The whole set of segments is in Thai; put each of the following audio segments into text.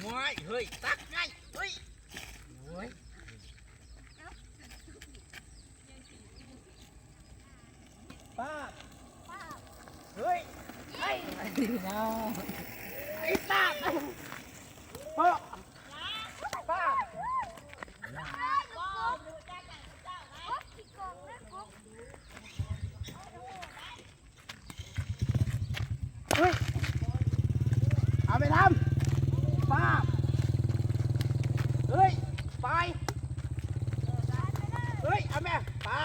ง่ายเฮ้ยตักง่ายเฮ้ยโอ้ยป้าเฮ้ยไอ้ไอ้น้องไอ้ป้าป้าป้าเฮ้ยเอาไปทำป้า เฮ้ยไปเฮ้ยเอาแม่ป้า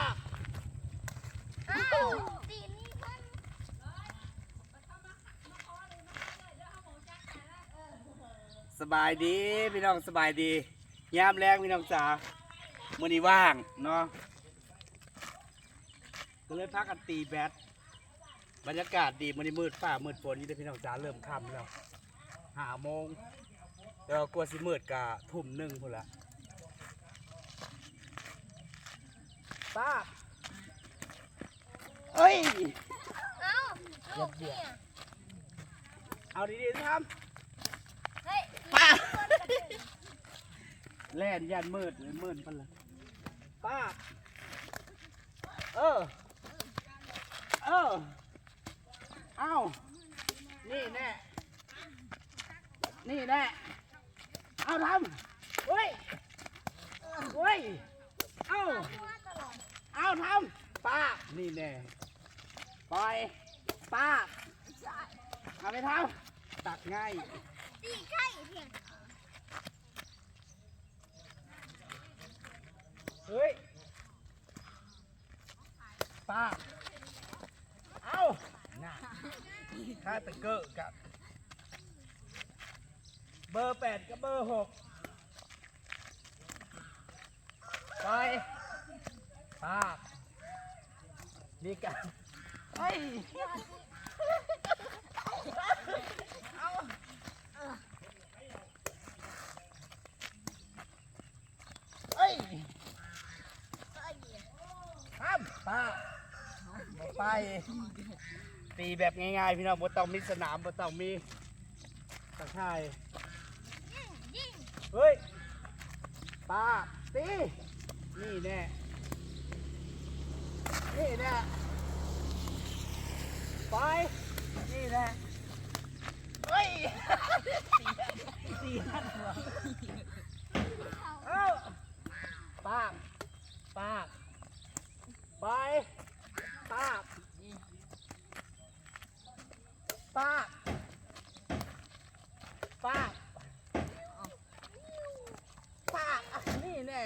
สบายดีพี่น้องสบายดียามแรงพี่น้องจ๋ามื้อนี้ว่างเนาะก็เลยพักกันตีแบดบรรยากาศดีมื้อนี้มืดฟ้ามืดฝนอยู่เด้อพี่น้องจ๋าเริ่มค่ำแล้วห้าโมง เดี๋ยวกลัวสิมืดกะทุ่มหนึ่งพุ่นละป้าเอ้ย เอาดีๆนะครับป้าแล่นยันมืดเลยมืดปันละป้าเออ เออ เอานี่แน่ นี่แน่ เอาทำเฮ้ยเฮ้ย เอาเอาทำป้า นี่แน่ปล่อย ป้าเอาไปทำตักง่ายเฮ้ย ป้า เอาน่ะค่าตะเกอะกับเบอร์แปดกับเบอร์หกไปป้านี่กันเฮ้ยเอ้ยห้ามป้าบ่ไป ตีแบบง่ายๆ พี่น้องบ่ต้องมีสนามบ่ต้องมีตะไคร่ เฮ้ยปลาตีนี่แน่นี่แน่ไปนี่แน่ เฮ้ย ตีหันหัว เอ้าป้าบป้าบไปป้าบป้าบป้าบป้าบนี่แน่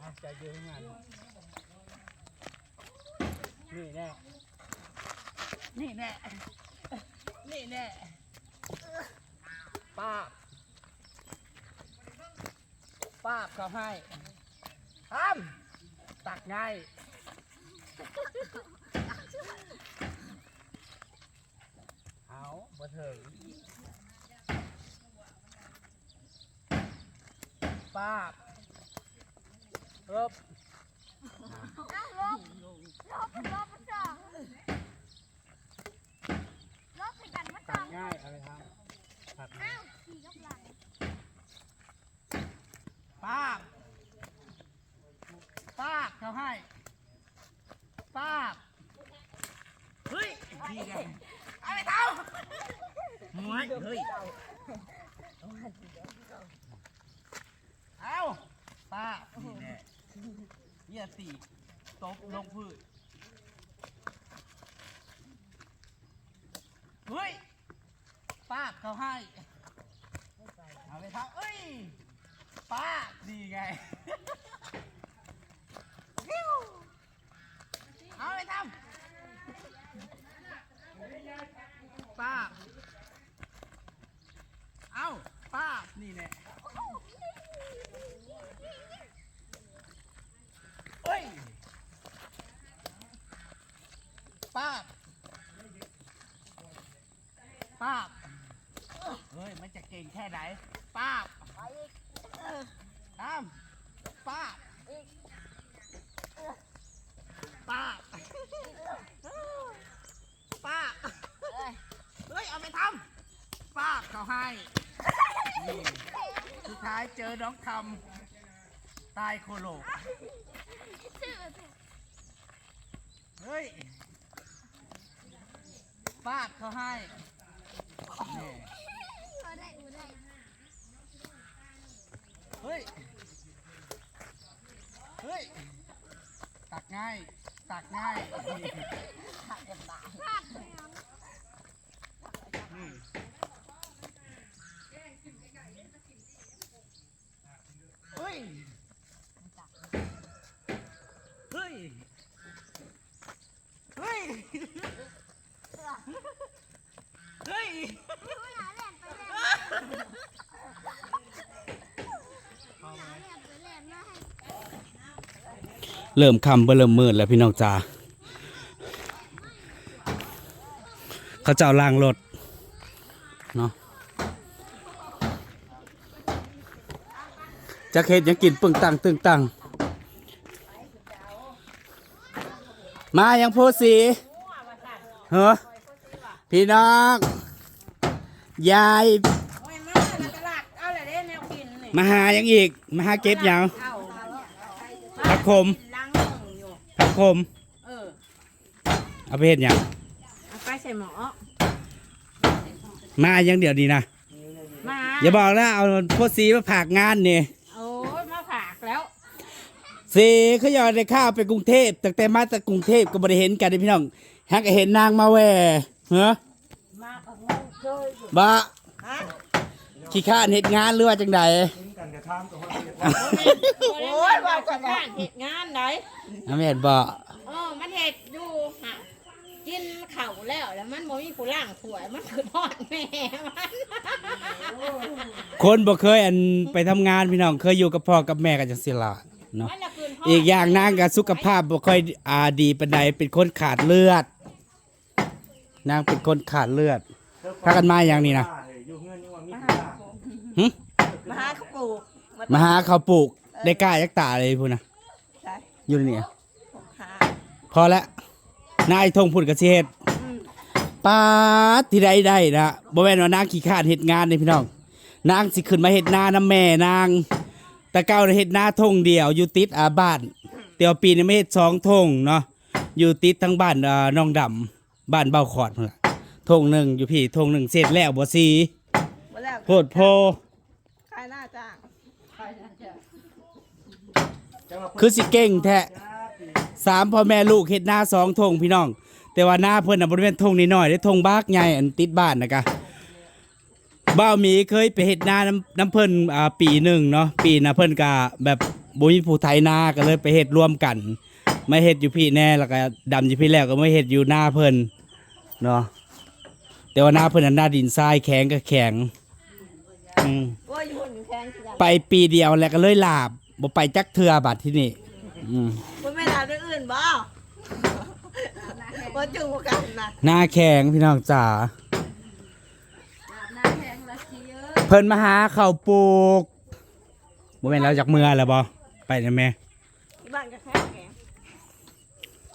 อะใจ เย็นงานนี่แน่ นี่แน่ นี่แน่ป้าบป้าบเขาให้ทำตักง่ายเอาบ่ถึงป้าบ เอิบลบลบง่ายอะไรทำตักง่ายป้าบป้าบเขาให้ป้าบเฮ้ยดีไงเอาไปเท้าหวยเฮ้ยเอาป้าบนี่แน่เยี่ยตี ตบลงพื้นเฮ้ยป้าเขาให้เอาไปทำเอ้ยป้าดีไงเอาไปทำป้าเอาป้านี่แน่เอ้ย ป้าป้าบเฮ้ย มันจะเก่งแค่ไหน ป้าบทำป้าบป้าบป้าบเขาให้นี่สุดท้ายเจอน้องคำตายโคโลกเฮ้ย ฟาดเขาให้นี่เฮ้ย เฮ้ย ตักง่าย ตักง่ายนี่นี่เฮ้ย เฮ้ย เฮ้ย เฮ้ย เริ่มคำเบ่เริ่มมืดแล้วพี่น้องจ๋าเขาจะเอาล่างรถเนาะจะเฮ็ดยังกินปึ่งตังตึงตังมายังโพสีเฮ้อพี่น้อง ยาย มาหายังอีก มาหาเก็บหยังเอาผักขมล้างมืออยู่ผักขมเออเอาไปเฮ็ดหยังเอาไปใส่หมอมายังเดี๋ยวนี้นะมาอย่าบอกนะเอาโพสีมาผากงานนี่โอ้ยมาฝากแล้วสีเขาอยากได้ข้าวไปกรุงเทพตั้งแต่มาจากกรุงเทพก็บ่ได้เห็นกันเด้อพี่น้องฮักก็เห็นนางมาแหว่เฮ้อมากับงงเคยอยู่บะฮะ ขี้ข้านเฮ็ดงานหรือว่าจังใดโอ้ยว่าจะบ้านเหตุงานไหนอาแม่นบ่เออมันเหตุอยู่ฮะกินเข่าวแล้วแล้วมันบ่มีผู้ล่างถ้วยมันคือทอดแม่มันคนบ่เคยอันไปทำงานพี่น้องเคยอยู่กับพ่อกับแม่กันจังซี่ล่ะเนาะมันน่ะคืนทดอีกอย่างนางก็สุขภาพบ่ค่อยอาดีปานใดเป็นคนขาดเลือด นางเป็นคนขาดเลือดพากันมาอย่างนี้นะ หึ มาหาเขาปลูกมาหาเขาวปลูกได้กล้ายักตาเลยพูดนะใช่อยู่ในนี่อะหาพอแล้วนายทงพุ่นกระเชษอืมป้าดที่ใดได้นะบ่แม่นว่านางขี้ขาดเฮ็ดงานนี่พี่น้อง นางสิขึ้นมาเฮ็ดนาน้ำแม่นาง แต่เก่าน่ะเฮ็ดนาทงเดียว อยู่ติดอาบ้านแต่ว่าปีนี้ไม่เฮ็ดสองทงเนาะอยู่ติดทั้งบ้านเอ่อน้องดำบ้านเบ้าขอดพุ่นล่ะทงหนึ่งอยู่พี่ทงหนึ่งเสร็จแล้วบ่สี มาแล้วโพดโพ ใครหน้าจ้าง คือสิเก่งแท้สามพ่อแม่ลูกเฮ็ดนาสองทงพี่น้อง แต่ว่าหน้าเพิ่นน่ะบ่ได้เป็นทงน้อยๆได้ทงบากใหญ่อันติดบ้านนะกะบ้าวหมีเคยไปเฮ็ดนาน้ำน้ำเพิ่นอ่าปีหนึ่งเนาะปีน่ะเพิ่นก็แบบบ่มีผู้ไถนาก็เลยไปเฮ็ดร่วมกันมาเฮ็ดอยู่พี่แน่แล้วก็ดำอยู่พี่แล้วก็มาเฮ็ดอยู่หน้าเพิ่นเนาะแต่ว่าหน้าเพิ่นน่ะหน้าดินทรายแข็งก็แข็งอืมโอ้ยอยู่หุ่นอยู่แข้งสิจ้ะไปปีเดียวแล้วก็เลยลาบ บ่ไปจักเทือบัดที่นี่อืมคุณไม่ทำเรื่องอื่นบ่บ่จูกันนะหน้าแข็งพี่น้องจ๋าเพิ่นมาหาข้าวปลูกบ่แม่นเราจากเมือแล้วบ่ไปนะแม่ที่บ้านก็แค่แข็ง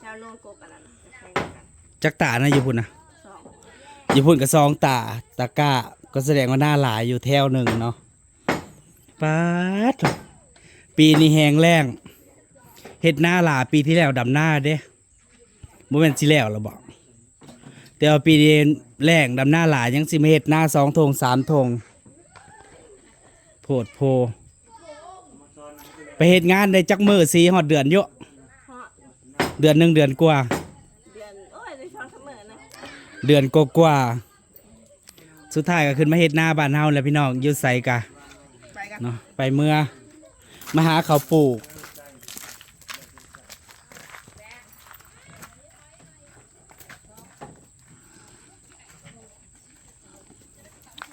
ชาวโลงกกันนั่นน่ะแข็งกันจักตานะอยู่พุ่นนะสองอยู่พุ่นก็ซองตาตะกร้าก็แสดงว่าหน้าหลายอยู่แถวหนึ่งเนาะป๊าด ปีนี้แหงแรงเฮ็ดหน้าหลาปีที่แล้วดำหน้าเด้บ่แม่นสิแล้วล่ะบ่แต่ว่าปีนี้แรงดำหน้าหลายยังสิมาเฮ็ดหน้าสองทงสามทงโพดโพ ไปเฮ็ดงานได้จักมือสีฮอดเดือนเยอะเพราะเดือนหนึ่งเดือนกว่า เดือนโอ้ยในช่องเสมอนะเดือนกกว่าๆสุดท้ายก็ขึ้นมาเฮ็ดหน้าบ้านเฮาแหล้วพี่น้องอยู่ไสกะไปกัน เนาะไปเมื่อ มาหาเขาวปลูก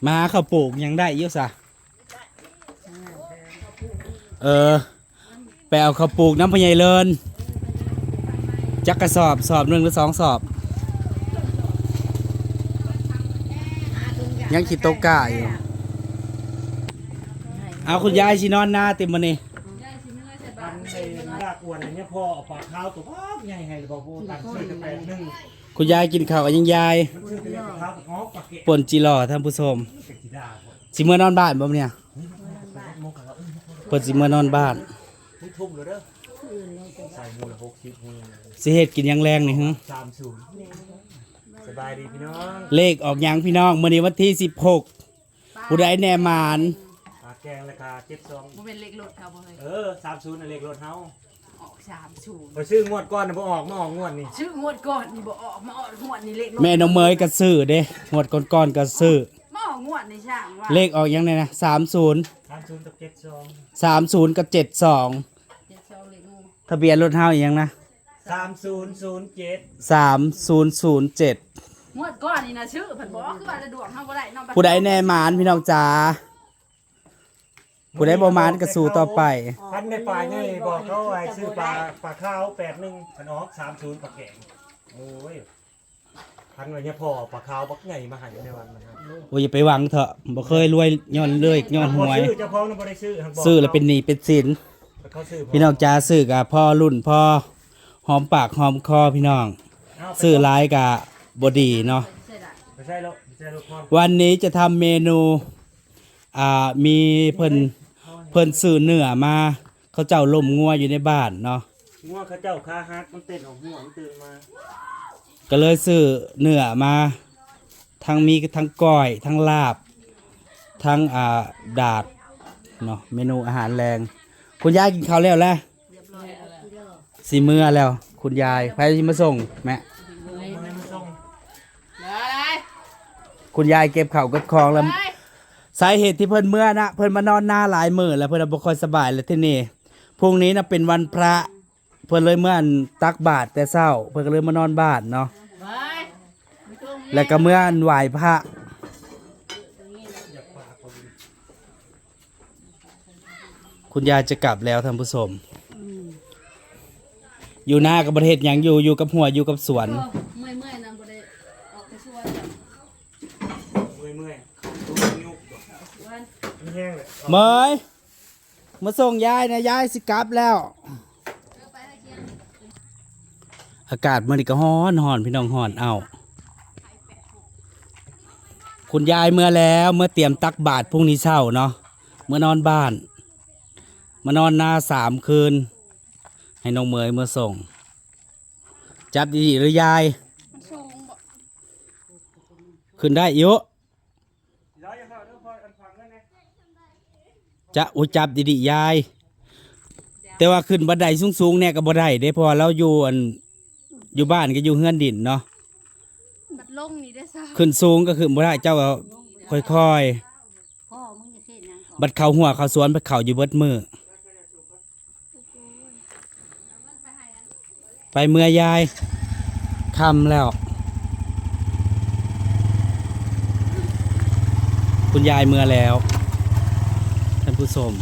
มาหาเขาวปลูกยังได้อยู่ซะเออไปเอาเขาวปลูกน้ำพญายเลินจักกระสอบสอบหนึ่งหรือสองสอบ ยังคิดโตกกะอยู่ เอาคุณยายชินอนหน้าเต็มมันนี่มันในลากอวนอย่างเงี้ยพอเอาปลาขาวตัวพอกใหญ่ให้บอกโบตัดซื้อกันไปหนึ่งคุณยายกินข้าวกับยังยายป่นจีรอท่านผู้ชมสิเมื่อนอนบ้านบ่เนี่ยเปิดสิเมื่อนอนบ้านนี่ทุ่มเลยเด้อใส่มูละหกสิบมูสิเฮ็ดกินหยังแรงนี่ฮะสามศูนย์สบายดีพี่น้องเลขออกหยังพี่น้องมื้อนี้วันที่ 16ผู้ใดแน่หมานปลา แกงราคาเจ็ดสองมันเป็นเล็กรถเขาบ่เฮ้ยเออสามศูนย์เลขรถเฮาออกสามศูนย์ไปซื้องวดก้อนนะพอออกมาออกงวดนี่ชื่องวดก่อนนี่บ่ออกมาออกงวดนี่เล็กรถแม่น้องเมยก็ซื้อเด้งวดก่อนๆก็ซื้อมาออกงวดในช่างว่าเลขออกหยังไงนะ30 สามศูนย์กับเจ็ดสอง30กับ72 เจ็ดสองเล็กงูทะเบียนรถเฮาอีหยังนะ สามศูนย์ศูนย์เจ็ด3007 งวดก่อนนี่นะชื่อเพิ่นบอกคือว่าจะดวงเฮาบ่ได้เนาะผู้ใดแน่หมานพี่น้องจ๋า ผู้ใดบ่หมานก็สู้ต่อไป พันในปลายนี่บอกเขาไว้ซื้อปลาปลาข้าวแปดหนึ่งพันออกสามศูนย์ปลาแกงโอ้ยพันไว้เนี่ยพอปลาข้าวปักใหญ่มาใหายในวันนะครับโอ้ยอย่าไปหวังเถอะบ่เคยรวยย้อนเลยย้อนหวย ซื้อเจ้าของน่ะบ่ได้ซื้อทางบอกซื้อแล้วเป็นหนี้เป็นสิน เขาซื้อพี่น้องจ๋าซื้อกับพ่อรุ่นพ่อหอมปากหอมคอพี่น้องเอาไปซื้อหลายกับ่ดีเนาะใช่ได้ไม่ใช่แล้วไม่ใช่แล้วความวันนี้จะทำเมนู อ่า มีเพิ่น เพิ่นซื้อเนื้อมา เขาเจ้าล่มงัวอยู่ในบ้านเนาะงัวเขาเจ้าคาฮักมันเต้นออกหัวมันตื่นมาก็เลยซื้อเนื้อมาทั้งมีทั้งก้อยทั้งลาบ ทั้งอ่าดาดเนาะเมนูอาหารแรง คุณยายกินข้าวแล้วแหละเรียบร้อยแล้วสีเมื่อแล้ว คุณยายใครที่มาส่งแม่มันไม่ส่งเหลืออะไรคุณยายเก็บข้าวเก็บของแล้ว ไป สาเหตุที่เพิ่นเมื่อนะเพิ่นมานอนหน้าหลายมือแล้วเพิ่นบ่ค่อยสบายแล้วที่นี่พรุ่งนี้นะเป็นวันพระ เพิ่นเลยเมื่อนตักบาตรแต่เช้า เพิ่นก็เลยมานอนบ้านเนาะแล้วก็เมื่อนไหว้พระคุณยายจะกลับแล้วท่านผู้ชมอยู่หน้ากับประเทศยังอยู่อยู่กับหัวอยู่กับสวน เมื่อยเมื่อยๆนะบ่ได้ออกไปช่วย เมื่อยเมื่อยตัวยุก วัน มัน แห้งเลยเมยมาส่งยายนะยายสิกลับแล้ว อากาศมันนี่ก็ฮ้อนฮ้อนพี่น้องฮ้อนเอาคุณยายเมื่อแล้วเมื่อเตรียมตักบาตรพรุ่งนี้เช้าเนาะเมื่อนอนบ้าน มานอนนาสามคืน ให้น้องเมยเมื่อส่ง จับดีๆหรือยาย มันสูงบ่ขึ้นได้เยอะ ร้อยยังพอเด้อพออันฟังได้ไหม จะอุยจับดีๆยาย แต่ว่าขึ้นบันไดสูงๆเนี่ยก็บ่ได้เด้เพราะว่าเราอยู่อันอยู่บ้านก็อยู่เฮือนดินเนาะบัดลงนี่ได้ซะขึ้นสูงก็ขึ้นบ่ได้เจ้าก็ค่อยพ่อมึงจะเฮ็ดหยังก่อนๆบัดเข้าหัวเข้าสวนบัดเข้าอยู่เบิดมือไปเมื่อยายค่ำแล้ว คุณยายเมื่อแล้วท่าน ผู้ชม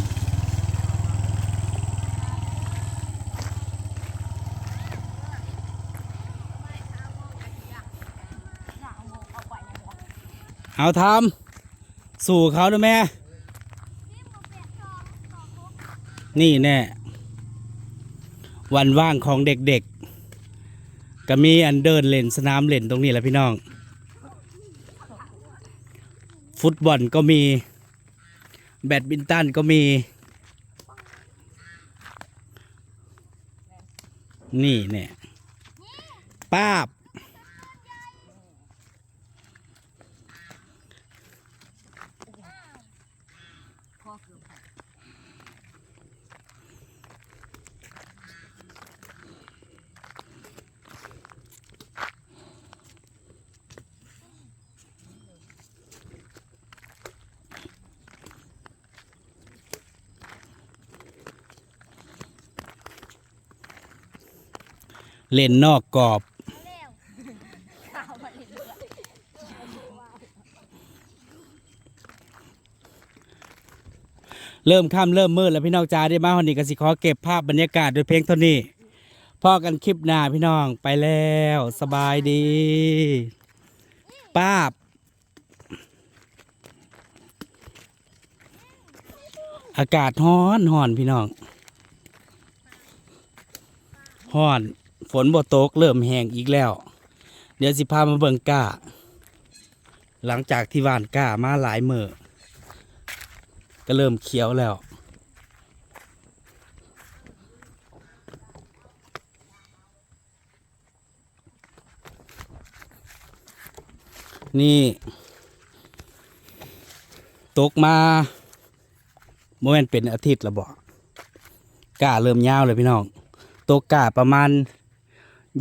เอาทำสู่เขาด้วยแม่ นี่แน่ วันว่างของเด็กๆ ก็มีอันเดินเล่นสนามเล่นตรงนี้แหละพี่น้อง ฟุตบอลก็มี แบดมินตันก็มี นี่เนี่ยป้าบ เล่นนอกกรอบ เริ่มค่ำเริ่มมืดแล้วพี่น้องจ้าได้มาวันนี้กสิขอเก็บภาพบรรยากาศโดวยเพลงเท่านี้พ่อกันคลิปหน้าพี่น้องไปแล้วสบายดี ป้าบ อากาศร้อนร้อนพี่น้องร้อน ฝนบ่ตกเริ่มแห้งอีกแล้ว เดี๋ยวสิพามาเบิ่งก้า หลังจากที่หวานก้ามาหลายมือก็เริ่มเขียวแล้วนี่ ตกมาโมเมนเป็นอาทิตย์ละบอกกาเริ่มยาวเลยพี่น้อง ตกกาประมาณ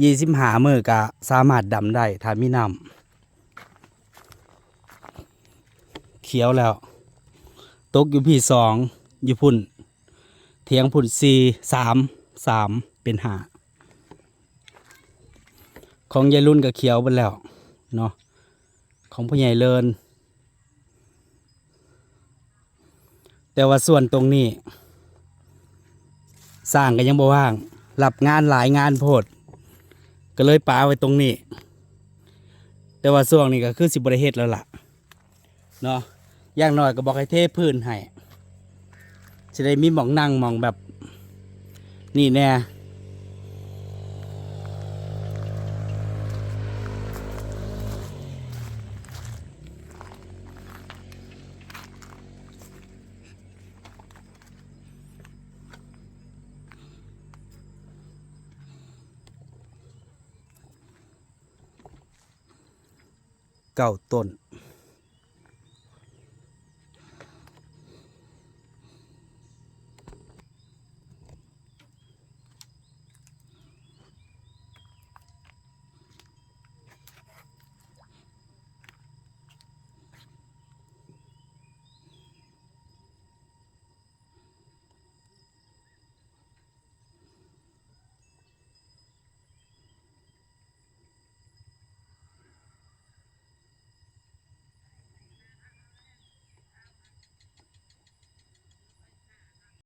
ยี่สิบหามือกะสามารถดำได้ถ้ามีน้ำเขียวแล้ว ตกอยู่พี่สองอยู่พุ่น เทียงพุ่นสี่สามสามเป็นหาของยายรุ่นกับเขียวไปแล้วเนาะของพ่อใหญ่เลิน แต่ว่าส่วนตรงนี้ สร้างก็ยังบ่ว่างรับงานหลายงานโพด ก็เลยปาไว้ตรงนี้ แต่ว่าส่วงนี้ก็คือสิบริเฮ็ดแล้วล่ะเนาะอย่างน้อยก็บอกให้เทพื้นให้จะได้มีหมองนั่งหมองแบบนี่แน่ เก้าต้น